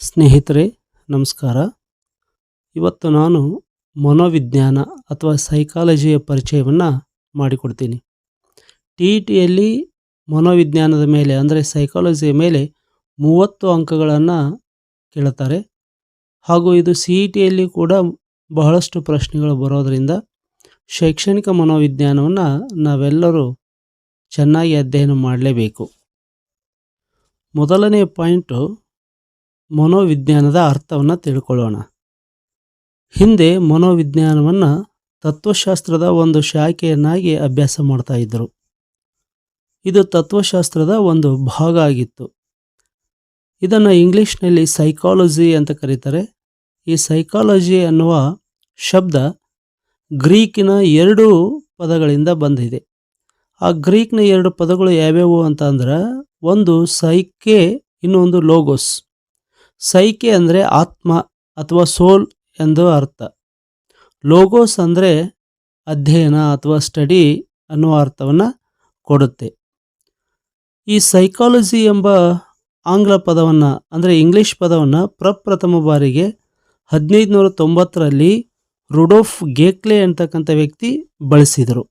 ಸ್ನೇಹಿತರೆ, ನಮಸ್ಕಾರ. ಇವತ್ತು ನಾನು ಮನೋವಿಜ್ಞಾನ ಅಥವಾ ಸೈಕಾಲಜಿಯ ಪರಿಚಯವನ್ನು ಮಾಡಿಕೊಡ್ತೀನಿ. ಟಿ ಇ ಟಿಯಲ್ಲಿ ಮನೋವಿಜ್ಞಾನದ ಮೇಲೆ, ಅಂದರೆ ಸೈಕಾಲಜಿಯ ಮೇಲೆ ಮೂವತ್ತು ಅಂಕಗಳನ್ನು ಕೇಳುತ್ತಾರೆ. ಹಾಗೂ ಇದು ಸಿ ಇ ಟಿಯಲ್ಲಿ ಕೂಡ ಬಹಳಷ್ಟು ಪ್ರಶ್ನೆಗಳು ಬರೋದರಿಂದ ಶೈಕ್ಷಣಿಕ ಮನೋವಿಜ್ಞಾನವನ್ನು ನಾವೆಲ್ಲರೂ ಚೆನ್ನಾಗಿ ಅಧ್ಯಯನ ಮಾಡಲೇಬೇಕು. ಮೊದಲನೇ ಪಾಯಿಂಟು ಮನೋವಿಜ್ಞಾನದ ಅರ್ಥವನ್ನು ತಿಳ್ಕೊಳ್ಳೋಣ. ಹಿಂದೆ ಮನೋವಿಜ್ಞಾನವನ್ನು ತತ್ವಶಾಸ್ತ್ರದ ಒಂದು ಶಾಖೆಯನ್ನಾಗಿ ಅಭ್ಯಾಸ ಮಾಡ್ತಾ ಇದ್ದರು ಇದು ತತ್ವಶಾಸ್ತ್ರದ ಒಂದು ಭಾಗ ಆಗಿತ್ತು. ಇದನ್ನು ಇಂಗ್ಲೀಷ್ನಲ್ಲಿ ಸೈಕಾಲಜಿ ಅಂತ ಕರೀತಾರೆ. ಈ ಸೈಕಾಲಜಿ ಅನ್ನುವ ಶಬ್ದ ಗ್ರೀಕಿನ ಎರಡು ಪದಗಳಿಂದ ಬಂದಿದೆ. ಆ ಗ್ರೀಕ್ನ ಎರಡು ಪದಗಳು ಯಾವ್ಯಾವು ಅಂತ ಅಂದ್ರೆ ಒಂದು ಸೈಕೆ, ಇನ್ನೊಂದು ಲೋಗೋಸ್. ಸೈಕೆ ಅಂದರೆ ಆತ್ಮ ಅಥವಾ ಸೋಲ್ ಎಂದು ಅರ್ಥ. ಲೋಗೋಸ್ ಅಂದರೆ ಅಧ್ಯಯನ ಅಥವಾ ಸ್ಟಡಿ ಅನ್ನುವ ಅರ್ಥವನ್ನು ಕೊಡುತ್ತೆ. ಈ ಸೈಕಾಲಜಿ ಎಂಬ ಆಂಗ್ಲ ಪದವನ್ನು ಅಂದರೆ ಇಂಗ್ಲಿಷ್ ಪದವನ್ನು ಪ್ರಪ್ರಥಮ ಬಾರಿಗೆ ಹದಿನೈದು ನೂರ ತೊಂಬತ್ತರಲ್ಲಿ ರುಡೋಫ್ ಗೇಕ್ಲೆ ಅಂತಕ್ಕಂಥ ವ್ಯಕ್ತಿ ಬಳಸಿದರು.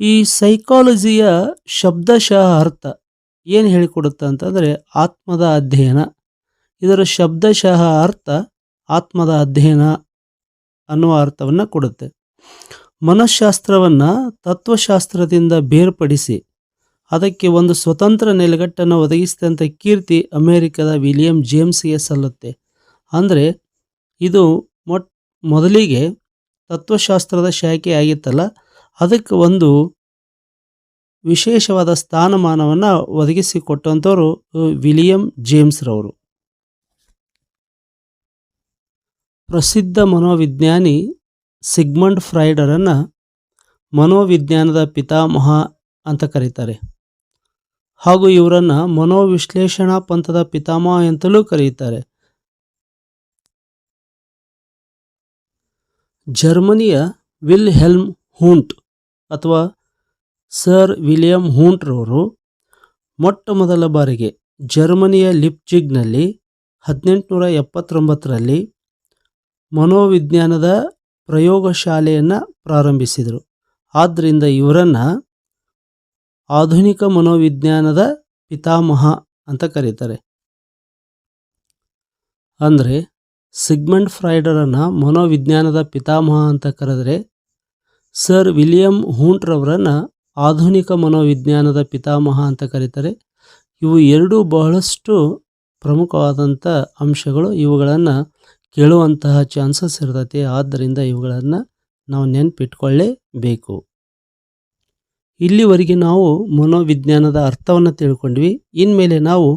ಈ ಸೈಕಾಲಜಿಯ ಶಬ್ದಶಃ ಅರ್ಥ ಏನು ಹೇಳಿಕೊಡುತ್ತೆ ಅಂತಂದರೆ ಆತ್ಮದ ಅಧ್ಯಯನ. ಇದರ ಶಬ್ದಶಃ ಅರ್ಥ ಆತ್ಮದ ಅಧ್ಯಯನ ಅನ್ನುವ ಅರ್ಥವನ್ನು ಕೊಡುತ್ತೆ. ಮನಃಶಾಸ್ತ್ರವನ್ನು ತತ್ವಶಾಸ್ತ್ರದಿಂದ ಬೇರ್ಪಡಿಸಿ ಅದಕ್ಕೆ ಒಂದು ಸ್ವತಂತ್ರ ನೆಲೆಗಟ್ಟನ್ನು ಒದಗಿಸಿದಂಥ ಕೀರ್ತಿ ಅಮೇರಿಕದ ವಿಲಿಯಂ ಜೇಮ್ಸ್ಗೆ ಸಲ್ಲುತ್ತೆ. ಅಂದರೆ ಇದು ಮೊಟ್, ಮೊದಲಿಗೆ ತತ್ವಶಾಸ್ತ್ರದ ಶಾಖೆ ಆಗಿತ್ತಲ್ಲ, ಅದಕ್ಕೆ ಒಂದು ವಿಶೇಷವಾದ ಸ್ಥಾನಮಾನವನ್ನು ಒದಗಿಸಿಕೊಟ್ಟಂಥವ್ರು ವಿಲಿಯಂ ಜೇಮ್ಸ್ರವರು. ಪ್ರಸಿದ್ಧ ಮನೋವಿಜ್ಞಾನಿ ಸಿಗ್ಮಂಡ್ ಫ್ರೈಡರನ್ನು ಮನೋವಿಜ್ಞಾನದ ಪಿತಾಮಹ ಅಂತ ಕರೀತಾರೆ. ಹಾಗೂ ಇವರನ್ನು ಮನೋವಿಶ್ಲೇಷಣಾ ಪಂಥದ ಪಿತಾಮಹ ಅಂತಲೂ ಕರೆಯುತ್ತಾರೆ ಜರ್ಮನಿಯ ವಿಲ್ ಹೆಲ್ಮ್ ಹೂಂಟ್ ಅಥವಾ ಸರ್ ವಿಲಿಯಂ ಹೂಂಟ್ರವರು ಮೊಟ್ಟ ಮೊದಲ ಬಾರಿಗೆ ಜರ್ಮನಿಯ ಲಿಪ್ಜಿಗ್ನಲ್ಲಿ ಹದಿನೆಂಟುನೂರ ಎಪ್ಪತ್ತೊಂಬತ್ತರಲ್ಲಿ ಮನೋವಿಜ್ಞಾನದ ಪ್ರಯೋಗಶಾಲೆಯನ್ನು ಪ್ರಾರಂಭಿಸಿದರು. ಆದ್ದರಿಂದ ಇವರನ್ನು ಆಧುನಿಕ ಮನೋವಿಜ್ಞಾನದ ಪಿತಾಮಹ ಅಂತ ಕರೀತಾರೆ. ಅಂದರೆ ಸಿಗ್ಮಂಡ್ ಫ್ರೈಡರನ್ನು ಮನೋವಿಜ್ಞಾನದ ಪಿತಾಮಹ ಅಂತ ಕರೆದರೆ ಸರ್ ವಿಲಿಯಂ ಹೂಂಟ್ರವರನ್ನು ಆಧುನಿಕ ಮನೋವಿಜ್ಞಾನದ ಪಿತಾಮಹ ಅಂತ ಕರೀತಾರೆ. ಇವು ಎರಡೂ ಬಹಳಷ್ಟು ಪ್ರಮುಖವಾದಂಥ ಅಂಶಗಳು ಇವುಗಳನ್ನು ಕೇಳುವಂತಹ ಚಾನ್ಸಸ್ ಇರ್ತೈತಿ. ಆದ್ದರಿಂದ ಇವುಗಳನ್ನು ನಾವು ನೆನಪಿಟ್ಕೊಳ್ಳೇಬೇಕು. ಇಲ್ಲಿವರೆಗೆ ನಾವು ಮನೋವಿಜ್ಞಾನದ ಅರ್ಥವನ್ನು ತಿಳ್ಕೊಂಡ್ವಿ. ಇನ್ಮೇಲೆ ನಾವು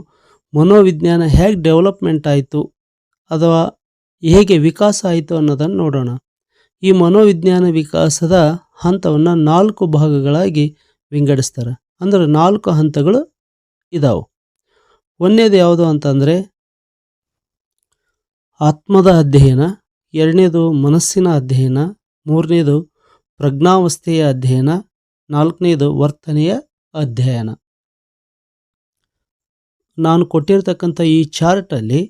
ಮನೋವಿಜ್ಞಾನ ಹೇಗೆ ಡೆವಲಪ್ಮೆಂಟ್ ಆಯಿತು, ಅಥವಾ ಹೇಗೆ ವಿಕಾಸ ಆಯಿತು ಅನ್ನೋದನ್ನು ನೋಡೋಣ. ಈ ಮನೋವಿಜ್ಞಾನ ವಿಕಾಸದ ಹಂತವನ್ನು ನಾಲ್ಕು ಭಾಗಗಳಾಗಿ ವಿಂಗಡಿಸ್ತಾರೆ. ಅಂದರೆ ನಾಲ್ಕು ಹಂತಗಳು ಇದಾವೆ. ಒಂದನೇದು ಯಾವುದು ಅಂತಂದರೆ ಆತ್ಮದ ಅಧ್ಯಯನ, ಎರಡನೇದು ಮನಸ್ಸಿನ ಅಧ್ಯಯನ, ಮೂರನೇದು ಪ್ರಜ್ಞಾವಸ್ಥೆಯ ಅಧ್ಯಯನ, ನಾಲ್ಕನೇದು ವರ್ತನೆಯ ಅಧ್ಯಯನ. ನಾನು ಕೊಟ್ಟಿರತಕ್ಕಂಥ ಈ ಚಾರ್ಟಲ್ಲಿ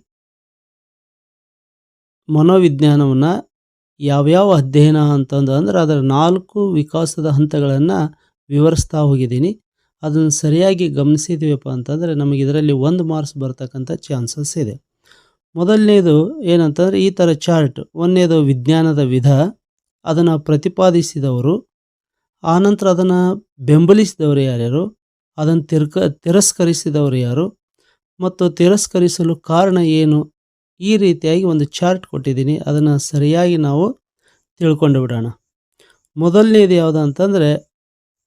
ಮನೋವಿಜ್ಞಾನವನ್ನು ಯಾವ್ಯಾವ ಅಧ್ಯಯನ ಅಂತಂದು ಅಂದ್ರೆ ಅದರ ನಾಲ್ಕು ವಿಕಾಸದ ಹಂತಗಳನ್ನು ವಿವರಿಸ್ತಾ ಹೋಗಿದ್ದೀನಿ. ಅದನ್ನು ಸರಿಯಾಗಿ ಗಮನಿಸಿದ್ದೀವಪ್ಪ ಅಂತಂದರೆ ನಮಗೆ ಇದರಲ್ಲಿ ಒಂದು ಮಾರ್ಕ್ಸ್ ಬರ್ತಕ್ಕಂಥ ಚಾನ್ಸಸ್ ಇದೆ. ಮೊದಲನೇದು ಏನಂತಂದರೆ ಈ ಥರ ಚಾರ್ಟ್. ಒಂದನೇದು ವಿಜ್ಞಾನದ ವಿಧ, ಅದನ್ನು ಪ್ರತಿಪಾದಿಸಿದವರು. ಆನಂತರ ಅದನ್ನು ಬೆಂಬಲಿಸಿದವರು ಯಾರ್ಯಾರು? ಅದನ್ನು ತಿರ್ಕ, ತಿರಸ್ಕರಿಸಿದವರು ಯಾರು? ಮತ್ತು ತಿರಸ್ಕರಿಸಲು ಕಾರಣ ಏನು? ಈ ರೀತಿಯಾಗಿ ಒಂದು ಚಾರ್ಟ್ ಕೊಟ್ಟಿದ್ದೀನಿ. ಅದನ್ನು ಸರಿಯಾಗಿ ನಾವು ತಿಳ್ಕೊಂಡು ಬಿಡೋಣ. ಮೊದಲನೇದು ಯಾವುದು ಅಂತಂದರೆ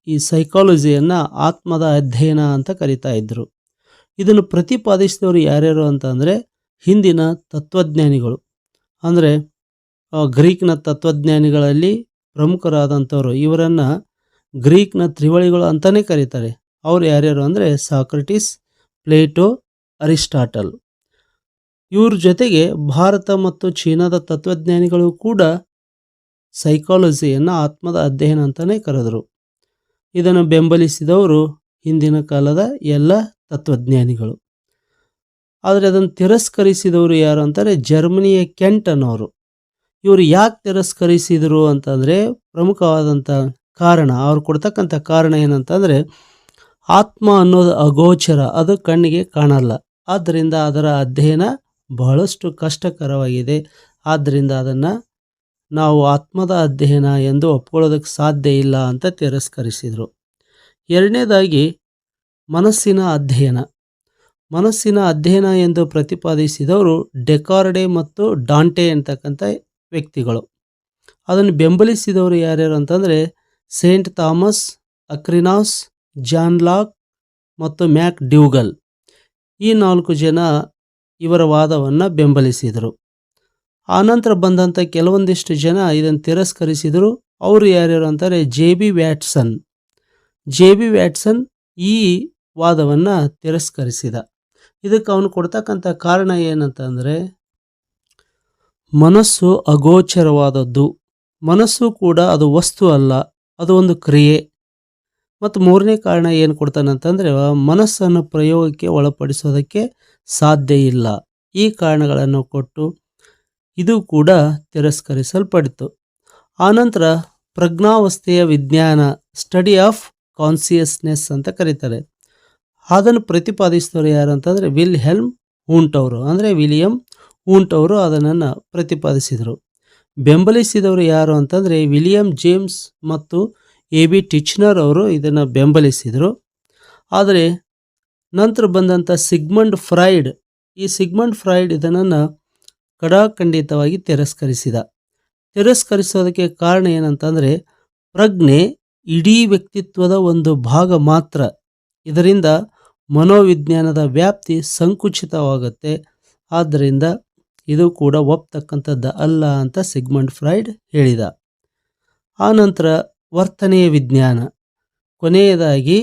ಈ ಸೈಕಾಲಜಿಯನ್ನು ಆತ್ಮದ ಅಧ್ಯಯನ ಅಂತ ಕರಿತಾ ಇದ್ದರು ಇದನ್ನು ಪ್ರತಿಪಾದಿಸಿದವರು ಯಾರ್ಯಾರು ಅಂತಂದರೆ ಹಿಂದಿನ ತತ್ವಜ್ಞಾನಿಗಳು. ಅಂದರೆ ಗ್ರೀಕ್ನ ತತ್ವಜ್ಞಾನಿಗಳಲ್ಲಿ ಪ್ರಮುಖರಾದಂಥವರು, ಇವರನ್ನು ಗ್ರೀಕ್ನ ತ್ರಿವಳಿಗಳು ಅಂತಲೇ ಕರೀತಾರೆ. ಅವ್ರು ಯಾರ್ಯಾರು ಅಂದರೆ, ಸಾಕ್ರಟಿಸ್, ಪ್ಲೇಟೋ, ಅರಿಸ್ಟಾಟಲ್. ಇವ್ರ ಜೊತೆಗೆ ಭಾರತ ಮತ್ತು ಚೀನಾದ ತತ್ವಜ್ಞಾನಿಗಳು ಕೂಡ ಸೈಕಾಲಜಿಯನ್ನು ಆತ್ಮದ ಅಧ್ಯಯನ ಅಂತಲೇ ಕರೆದರು. ಇದನ್ನು ಬೆಂಬಲಿಸಿದವರು ಹಿಂದಿನ ಕಾಲದ ಎಲ್ಲ ತತ್ವಜ್ಞಾನಿಗಳು. ಆದರೆ ಅದನ್ನು ತಿರಸ್ಕರಿಸಿದವರು ಯಾರು ಅಂತಾರೆ ಜರ್ಮನಿಯ ಕೆಂಟ್ ಅನ್ನೋರು. ಇವರು ಯಾಕೆ ತಿರಸ್ಕರಿಸಿದರು ಅಂತಂದರೆ ಪ್ರಮುಖವಾದಂಥ ಕಾರಣ, ಅವ್ರು ಕೊಡ್ತಕ್ಕಂಥ ಕಾರಣ ಏನಂತಂದರೆ ಆತ್ಮ ಅನ್ನೋದು ಅಗೋಚರ, ಅದು ಕಣ್ಣಿಗೆ ಕಾಣಲ್ಲ. ಆದ್ದರಿಂದ ಅದರ ಅಧ್ಯಯನ ಬಹಳಷ್ಟು ಕಷ್ಟಕರವಾಗಿದೆ. ಆದ್ದರಿಂದ ಅದನ್ನು ನಾವು ಆತ್ಮದ ಅಧ್ಯಯನ ಎಂದು ಒಪ್ಕೊಳ್ಳೋದಕ್ಕೆ ಸಾಧ್ಯ ಇಲ್ಲ ಅಂತ ತಿರಸ್ಕರಿಸಿದರು. ಎರಡನೇದಾಗಿ ಮನಸ್ಸಿನ ಅಧ್ಯಯನ. ಮನಸ್ಸಿನ ಅಧ್ಯಯನ ಎಂದು ಪ್ರತಿಪಾದಿಸಿದವರು ಡೆಕಾರ್ಡೆ ಮತ್ತು ಡಾಂಟೆ ಅಂತಕ್ಕಂಥ ವ್ಯಕ್ತಿಗಳು. ಅದನ್ನು ಬೆಂಬಲಿಸಿದವರು ಯಾರ್ಯಾರು ಅಂತಂದರೆ Saint Thomas, Aquinas, John Locke ಮತ್ತು ಮ್ಯಾಕ್ ಡ್ಯೂಗಲ್. ಈ ನಾಲ್ಕು ಜನ ಇವರ ವಾದವನ್ನು ಬೆಂಬಲಿಸಿದರು. ಆನಂತರ ಬಂದಂಥ ಕೆಲವೊಂದಿಷ್ಟು ಜನ ಇದನ್ನು ತಿರಸ್ಕರಿಸಿದರು. ಅವರು ಯಾರ್ಯಾರು ಅಂತಾರೆ, J B Watson. J B Watson ಈ ವಾದವನ್ನು ತಿರಸ್ಕರಿಸಿದ. ಇದಕ್ಕೆ ಅವನು ಕೊಡ್ತಕ್ಕಂಥ ಕಾರಣ ಏನಂತಂದರೆ, ಮನಸ್ಸು ಅಗೋಚರವಾದದ್ದು. ಮನಸ್ಸು ಕೂಡ ಅದು ವಸ್ತು ಅಲ್ಲ, ಅದು ಒಂದು ಕ್ರಿಯೆ. ಮತ್ತು ಮೂರನೇ ಕಾರಣ ಏನು ಕೊಡ್ತಾನಂತಂದರೆ, ಮನಸ್ಸನ್ನು ಪ್ರಯೋಗಕ್ಕೆ ಒಳಪಡಿಸೋದಕ್ಕೆ ಸಾಧ್ಯ ಇಲ್ಲ. ಈ ಕಾರಣಗಳನ್ನು ಕೊಟ್ಟು ಇದು ಕೂಡ ತಿರಸ್ಕರಿಸಲ್ಪಡಿತು. ಆನಂತರ ಪ್ರಜ್ಞಾವಸ್ಥೆಯ ವಿಜ್ಞಾನ ಸ್ಟಡಿ ಆಫ್ ಕಾನ್ಸಿಯಸ್ನೆಸ್ ಅಂತ ಕರೀತಾರೆ. ಅದನ್ನು ಪ್ರತಿಪಾದಿಸಿದವರು ಯಾರು ಅಂತಂದರೆ ವಿಲ್ ಹೆಲ್ಮ್ ಊಂಟ್ ಅವರು ಅಂದರೆ ವಿಲಿಯಂ ಊಂಟ್ ಅವರು ಅದನ್ನು ಪ್ರತಿಪಾದಿಸಿದರು. ಬೆಂಬಲಿಸಿದವರು ಯಾರು ಅಂತಂದರೆ ವಿಲಿಯಂ ಜೇಮ್ಸ್ ಮತ್ತು ಎ ಬಿ ಟಿಚ್ನರ್ ಅವರು ಇದನ್ನು ಬೆಂಬಲಿಸಿದರು. ಆದರೆ ನಂತರ ಬಂದಂಥ ಸಿಗ್ಮಂಡ್ ಫ್ರೈಡ್ ಈ ಸಿಗ್ಮಂಡ್ ಫ್ರೈಡ್ ಇದನ್ನು ಕಡಾಖಂಡಿತವಾಗಿ ತಿರಸ್ಕರಿಸಿದ. ತಿರಸ್ಕರಿಸೋದಕ್ಕೆ ಕಾರಣ ಏನಂತಂದರೆ ಪ್ರಜ್ಞೆ ಇಡೀ ವ್ಯಕ್ತಿತ್ವದ ಒಂದು ಭಾಗ ಮಾತ್ರ. ಇದರಿಂದ ಮನೋವಿಜ್ಞಾನದ ವ್ಯಾಪ್ತಿ ಸಂಕುಚಿತವಾಗುತ್ತೆ. ಆದ್ದರಿಂದ ಇದು ಕೂಡ ಒಪ್ತಕ್ಕಂಥದ್ದು ಅಲ್ಲ ಅಂತ ಸಿಗ್ಮಂಡ್ ಫ್ರೈಡ್ ಹೇಳಿದ. ಆನಂತರ ವರ್ತನೆಯ ವಿಜ್ಞಾನ. ಕೊನೆಯದಾಗಿ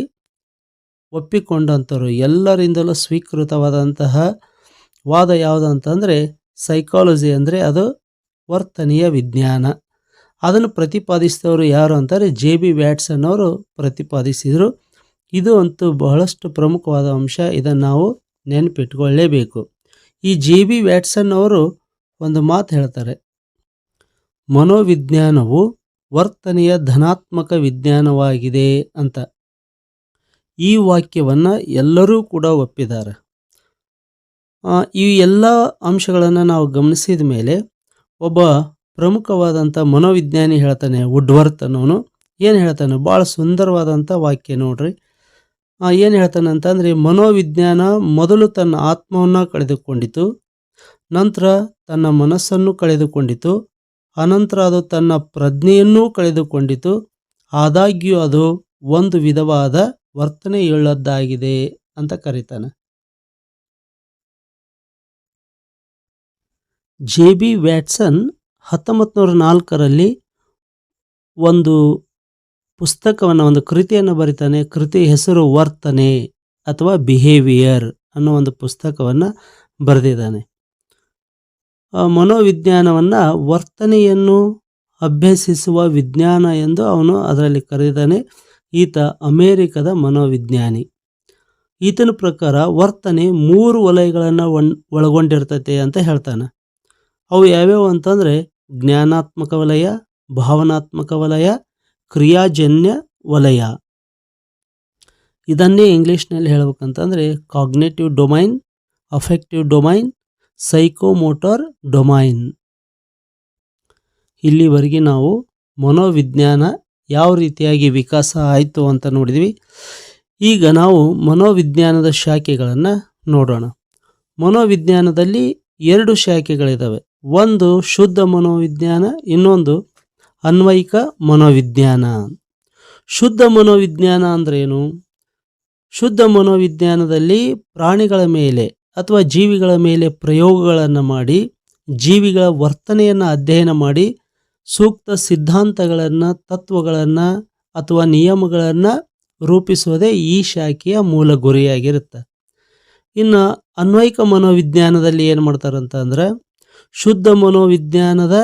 ಒಪ್ಪಿಕೊಂಡಂಥವ್ರು ಎಲ್ಲರಿಂದಲೂ ಸ್ವೀಕೃತವಾದಂತಹ ವಾದ ಯಾವುದಂತಂದರೆ ಸೈಕಾಲಜಿ ಅಂದರೆ ಅದು ವರ್ತನೀಯ ವಿಜ್ಞಾನ. ಅದನ್ನು ಪ್ರತಿಪಾದಿಸಿದವರು ಯಾರು ಅಂತಾರೆ ಜೆ ಬಿ ವ್ಯಾಟ್ಸನ್ ಅವರು ಪ್ರತಿಪಾದಿಸಿದರು. ಇದು ಅಂತೂ ಬಹಳಷ್ಟು ಪ್ರಮುಖವಾದ ಅಂಶ. ಇದನ್ನು ನಾವು ನೆನಪಿಟ್ಕೊಳ್ಳೇಬೇಕು. ಈ ಜೆ ಬಿ ವ್ಯಾಟ್ಸನ್ ಅವರು ಒಂದು ಮಾತು ಹೇಳ್ತಾರೆ. ಮನೋವಿಜ್ಞಾನವು ವರ್ತನೆಯ ಧನಾತ್ಮಕ ವಿಜ್ಞಾನವಾಗಿದೆ ಅಂತ. ಈ ವಾಕ್ಯವನ್ನು ಎಲ್ಲರೂ ಕೂಡ ಒಪ್ಪಿದ್ದಾರೆ. ಈ ಎಲ್ಲ ಅಂಶಗಳನ್ನು ನಾವು ಗಮನಿಸಿದ ಮೇಲೆ ಒಬ್ಬ ಪ್ರಮುಖವಾದಂಥ ಮನೋವಿಜ್ಞಾನಿ ಹೇಳ್ತಾನೆ, ವುಡ್ವರ್ತ್ ಅನ್ನೋನು ಏನು ಹೇಳ್ತಾನೆ? ಭಾಳ ಸುಂದರವಾದಂಥ ವಾಕ್ಯ ನೋಡ್ರಿ. ಏನು ಹೇಳ್ತಾನೆ ಅಂತಂದರೆ, ಮನೋವಿಜ್ಞಾನ ಮೊದಲು ತನ್ನ ಆತ್ಮವನ್ನು ಕಳೆದುಕೊಂಡಿತು, ನಂತರ ತನ್ನ ಮನಸ್ಸನ್ನು ಕಳೆದುಕೊಂಡಿತು, ಅನಂತರ ಅದು ತನ್ನ ಪ್ರಜ್ಞೆಯನ್ನೂ ಕಳೆದುಕೊಂಡಿತು, ಆದಾಗ್ಯೂ ಅದು ಒಂದು ವಿಧವಾದ ವರ್ತನೆಯುಳ್ಳದ್ದಾಗಿದೆ ಅಂತ ಕರೀತಾನೆ. ಜೆ ಬಿ ವ್ಯಾಟ್ಸನ್ ಹತ್ತೊಂಬತ್ತು ನೂರ ನಾಲ್ಕರಲ್ಲಿ ಒಂದು ಪುಸ್ತಕವನ್ನು ಒಂದು ಕೃತಿಯನ್ನು ಬರಿತಾನೆ ಕೃತಿ ಹೆಸರು ವರ್ತನೆ ಅಥವಾ ಬಿಹೇವಿಯರ್ ಅನ್ನೋ ಒಂದು ಪುಸ್ತಕವನ್ನು ಬರೆದಿದ್ದಾನೆ. ಮನೋವಿಜ್ಞಾನವನ್ನು ವರ್ತನೆಯನ್ನು ಅಭ್ಯಸಿಸುವ ವಿಜ್ಞಾನ ಎಂದು ಅವನು ಅದರಲ್ಲಿ ಕರೆದಿದ್ದಾನೆ. ಈತ ಅಮೇರಿಕದ ಮನೋವಿಜ್ಞಾನಿ. ಈತನ ಪ್ರಕಾರ ವರ್ತನೆ ಮೂರು ವಲಯಗಳನ್ನು ಒನ್ ಒಳಗೊಂಡಿರ್ತೈತೆ ಅಂತ ಹೇಳ್ತಾನೆ. ಅವು ಯಾವ್ಯಾವು ಅಂತಂದರೆ ಜ್ಞಾನಾತ್ಮಕ ವಲಯ, ಭಾವನಾತ್ಮಕ ವಲಯ ಕ್ರಿಯಾಜನ್ಯ ವಲಯ. ಇದನ್ನೇ ಇಂಗ್ಲೀಷ್ನಲ್ಲಿ ಹೇಳ್ಬೇಕಂತಂದರೆ cognitive domain affective domain psychomotor domain ಇಲ್ಲಿವರೆಗೆ ನಾವು ಮನೋವಿಜ್ಞಾನ ಯಾವ ರೀತಿಯಾಗಿ ವಿಕಾಸ ಆಯಿತು ಅಂತ ನೋಡಿದ್ವಿ. ಈಗ ನಾವು ಮನೋವಿಜ್ಞಾನದ ಶಾಖೆಗಳನ್ನು ನೋಡೋಣ. ಮನೋವಿಜ್ಞಾನದಲ್ಲಿ ಎರಡು ಶಾಖೆಗಳಿದ್ದಾವೆ ಒಂದು ಶುದ್ಧ ಮನೋವಿಜ್ಞಾನ, ಇನ್ನೊಂದು ಅನ್ವಯಿಕ ಮನೋವಿಜ್ಞಾನ. ಶುದ್ಧ ಮನೋವಿಜ್ಞಾನ ಅಂದ್ರೇನು? ಶುದ್ಧ ಮನೋವಿಜ್ಞಾನದಲ್ಲಿ ಪ್ರಾಣಿಗಳ ಮೇಲೆ ಅಥವಾ ಜೀವಿಗಳ ಮೇಲೆ ಪ್ರಯೋಗಗಳನ್ನು ಮಾಡಿ, ಜೀವಿಗಳ ವರ್ತನೆಯನ್ನು ಅಧ್ಯಯನ ಮಾಡಿ, ಸೂಕ್ತ ಸಿದ್ಧಾಂತಗಳನ್ನು, ತತ್ವಗಳನ್ನು ಅಥವಾ ನಿಯಮಗಳನ್ನು ರೂಪಿಸುವುದೇ ಈ ಶಾಖೆಯ ಮೂಲ ಗುರಿಯಾಗಿರುತ್ತೆ. ಇನ್ನು ಅನ್ವಯಿಕ ಮನೋವಿಜ್ಞಾನದಲ್ಲಿ ಏನು ಮಾಡ್ತಾರಂತ ಅಂತಂದ್ರೆ ಶುದ್ಧ ಮನೋವಿಜ್ಞಾನದ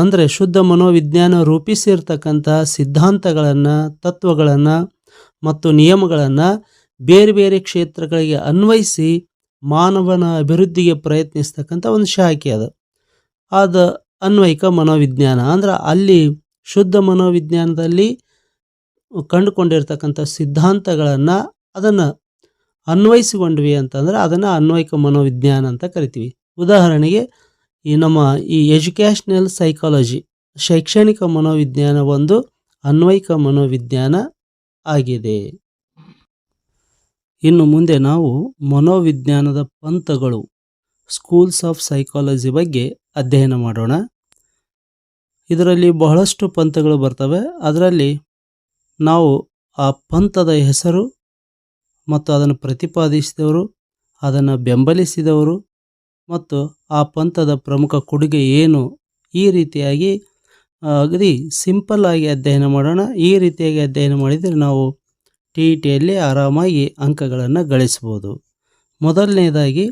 ಅಂದರೆ ಶುದ್ಧ ಮನೋವಿಜ್ಞಾನ ರೂಪಿಸಿರ್ತಕ್ಕಂತಹ ಸಿದ್ಧಾಂತಗಳನ್ನು, ತತ್ವಗಳನ್ನು ಮತ್ತು ನಿಯಮಗಳನ್ನು ಬೇರೆ ಬೇರೆ ಕ್ಷೇತ್ರಗಳಿಗೆ ಅನ್ವಯಿಸಿ ಮಾನವನ ಅಭಿವೃದ್ಧಿಗೆ ಪ್ರಯತ್ನಿಸ್ತಕ್ಕಂಥ ಒಂದು ಶಾಖೆ ಅದು. ಅದು ಅನ್ವಯಿಕ ಮನೋವಿಜ್ಞಾನ. ಅಂದ್ರೆ ಅಲ್ಲಿ ಶುದ್ಧ ಮನೋವಿಜ್ಞಾನದಲ್ಲಿ ಕಂಡುಕೊಂಡಿರ್ತಕ್ಕಂಥ ಸಿದ್ಧಾಂತಗಳನ್ನು ಅದನ್ನು ಅನ್ವಯಿಸಿಕೊಂಡ್ವಿ ಅಂತಂದ್ರೆ ಅದನ್ನು ಅನ್ವಯಿಕ ಮನೋವಿಜ್ಞಾನ ಅಂತ ಕರಿತೀವಿ. ಉದಾಹರಣೆಗೆ ಈ ನಮ್ಮ ಈ ಎಜುಕೇಷ್ನಲ್ ಸೈಕಾಲಜಿ ಶೈಕ್ಷಣಿಕ ಮನೋವಿಜ್ಞಾನ ಒಂದು ಅನ್ವಯಿಕ ಮನೋವಿಜ್ಞಾನ ಆಗಿದೆ. ಇನ್ನು ಮುಂದೆ ನಾವು ಮನೋವಿಜ್ಞಾನದ ಪಂಥಗಳು ಸ್ಕೂಲ್ಸ್ ಆಫ್ ಸೈಕಾಲಜಿ ಬಗ್ಗೆ ಅಧ್ಯಯನ ಮಾಡೋಣ. ಇದರಲ್ಲಿ ಬಹಳಷ್ಟು ಪಂಥಗಳು ಬರ್ತವೆ. ಅದರಲ್ಲಿ ನಾವು ಆ ಪಂಥದ ಹೆಸರು ಮತ್ತು ಅದನ್ನು ಪ್ರತಿಪಾದಿಸಿದವರು, ಅದನ್ನು ಬೆಂಬಲಿಸಿದವರು ಮತ್ತು ಆ ಪಂಥದ ಪ್ರಮುಖ ಕೊಡುಗೆ ಏನು? ಈ ರೀತಿಯಾಗಿ ಅಗದಿ ಸಿಂಪಲ್ ಆಗಿ ಅಧ್ಯಯನ ಮಾಡೋಣ. ಈ ರೀತಿಯಾಗಿ ಅಧ್ಯಯನ ಮಾಡಿದರೆ ನಾವು ಟಿ ಇ ಟಿಯಲ್ಲಿ ಆರಾಮಾಗಿ ಅಂಕಗಳನ್ನು ಗಳಿಸ್ಬೋದು ಮೊದಲನೇದಾಗಿ,